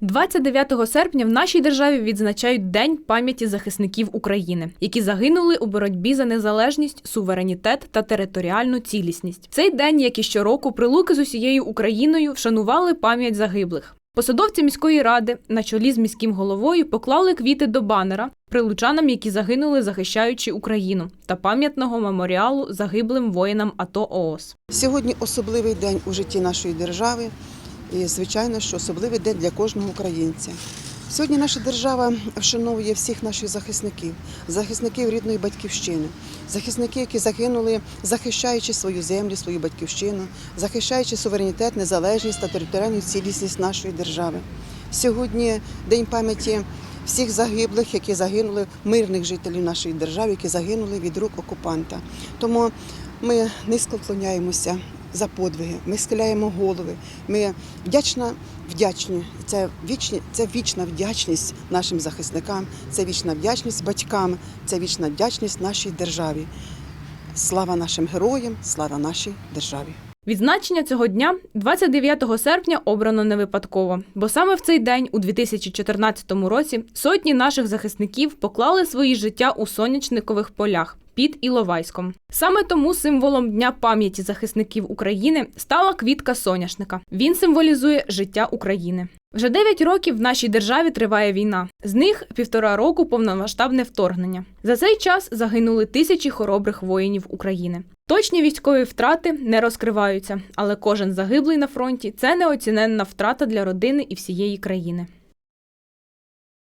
29 серпня в нашій державі відзначають День пам'яті захисників України, які загинули у боротьбі за незалежність, суверенітет та територіальну цілісність. Цей день, як і щороку, прилуки з усією Україною вшанували пам'ять загиблих. Посадовці міської ради на чолі з міським головою поклали квіти до банера прилучанам, які загинули, захищаючи Україну, та пам'ятного меморіалу загиблим воїнам АТО ООС. Сьогодні особливий день у житті нашої держави, і звичайно, що особливий день для кожного українця. Сьогодні наша держава вшановує всіх наших захисників, захисників рідної батьківщини, захисників, які загинули, захищаючи свою землю, свою батьківщину, захищаючи суверенітет, незалежність та територіальну цілісність нашої держави. Сьогодні день пам'яті всіх загиблих, які загинули, мирних жителів нашої держави, які загинули від рук окупанта. Тому ми низько вклоняємося за подвиги, ми схиляємо голови. Ми вдячна, вдячні. Це вічні, це вічна вдячність нашим захисникам, це вічна вдячність батькам, це вічна вдячність нашій державі. Слава нашим героям, слава нашій державі. Відзначення цього дня 29 серпня обрано не випадково, бо саме в цей день, у 2014 році, сотні наших захисників поклали свої життя у сонячникових полях під Іловайськом. Саме тому символом Дня пам'яті захисників України стала квітка соняшника. Він символізує життя України. Вже 9 років в нашій державі триває війна. З них півтора року повномасштабне вторгнення. За цей час загинули тисячі хоробрих воїнів України. Точні військові втрати не розкриваються, але кожен загиблий на фронті це неоціненна втрата для родини і всієї країни.